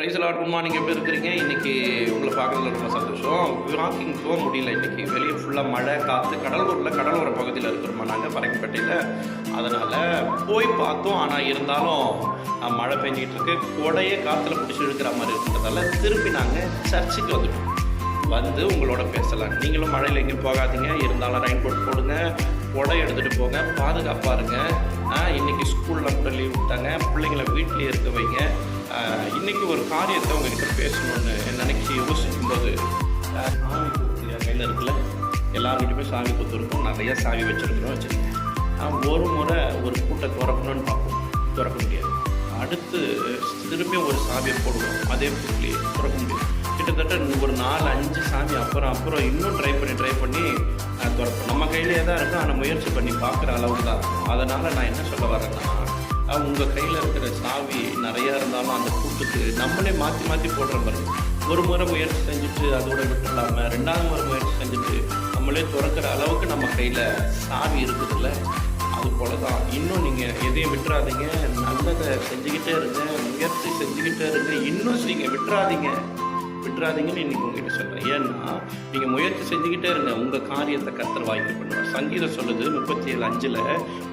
Price lot good morning எப்படி இருக்கிறீங்க? இன்றைக்கி உங்களை பார்க்குறதுல ரொம்ப சந்தோஷம். வாக்கிங் போக முடியல. இன்றைக்கி வெளியே ஃபுல்லாக மழை காற்று கடலூரில் கடலோர பகுதியில் இருக்கிறோமா நாங்கள் பறக்கப்பட்டியில் அதனால் போய் பார்த்தோம். ஆனால் இருந்தாலும் மழை பெஞ்சிக்கிட்டு இருக்கு. கொடையே காற்றுல பிடிச்சி இழுக்கிற மாதிரி இருக்கிறதால திருப்பி நாங்கள் சர்ச்சுக்கு வந்துட்டோம். வந்து உங்களோட பேசலாம். நீங்களும் மழையில் எங்கேயும் போகாதீங்க. இருந்தாலும் ரெயின் கோட் போடுங்க. உடை எடுத்துகிட்டு போங்க. பாதுகாப்பாக இருங்க. இன்றைக்கி இன்னைக்கு ஸ்கூலில் கூட லீவ் விட்டாங்க. பிள்ளைங்களை வீட்டிலேயே இருக்க வைங்க. இன்றைக்கி இன்னைக்கு ஒரு காரியத்தை உங்ககிட்ட பேசணும்னு நினைக்கி யோசிக்கும் போது சாமி குத்து என் கையில் இருக்குல்ல எல்லாருக்கிட்டுமே சாமி குத்து இருக்கும் நிறைய சாவி வச்சுருக்கிறோம் வச்சுருக்கேன் ஒரு முறை ஒரு கூட்டை திறக்கணும்னு பார்ப்போம். திறக்க முடியாது. அடுத்து திரும்பி ஒரு சாவியை போடுவோம். அதே புள்ளியே திறக்க முடியும் கிட்டத்தட்ட ஒரு நாலு அஞ்சு சாமி அப்புறம் அப்புறம் இன்னும் ட்ரை பண்ணி ட்ரை பண்ணி திறப்போம். நம்ம கையிலே தான் இருக்கும் ஆனால் முயற்சி பண்ணி பார்க்குற அளவுக்கு தான் அதனால் நான் என்ன சொல்ல வரேன்னா உங்கள் கையில் இருக்கிற சாவி நிறையா இருந்தாலும் அந்த கூட்டுக்கு நம்மளே மாற்றி மாற்றி போடுற மாதிரி. ஒரு முறை முயற்சி செஞ்சுட்டு அதோட விட்டுலாம ரெண்டாவது முறை முயற்சி செஞ்சுட்டு நம்மளே திறக்கிற அளவுக்கு நம்ம கையில் சாவி இருக்குதுல்ல அது போல தான் இன்னும் நீங்கள் எதையும் விட்டுறாதீங்க. நல்லதை செஞ்சுக்கிட்டே இருங்க முயற்சி செஞ்சுக்கிட்டே இருங்க. இன்னும் நீங்கள் விட்டுறாதீங்க. விட்டுறாதீங்கன்னு இன்னைக்கு உங்ககிட்ட சொல்கிறேன் ஏன்னா நீங்கள் முயற்சி செஞ்சுக்கிட்டே இருங்க. உங்கள் காரியத்தை கத்தர் வாய்ப்பு பண்ணுவார். சங்கீதம் சொல்லுது முப்பத்தி ஏழு அஞ்சில்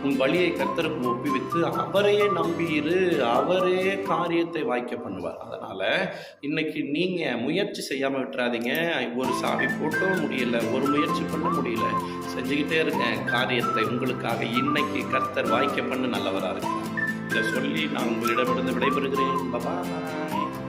உன் வழியை கத்தருக்கு ஒப்புவித்து அவரையே நம்பியிரு. அவரே காரியத்தை வாய்க்க பண்ணுவார். அதனால் இன்னைக்கு நீங்கள் முயற்சி செய்யாமல் விட்டுறாதீங்க. ஒரு சாவி போட்டும் முடியல. ஒரு முயற்சி பண்ண முடியல. செஞ்சுக்கிட்டே இருங்க. காரியத்தை உங்களுக்காக இன்னைக்கு கத்தர் வாய்க்க பண்ண நல்லவராக இருக்கிறார். இதை சொல்லி நான் உங்களிடமிருந்து விடைபெறுகிறேன். பபாய்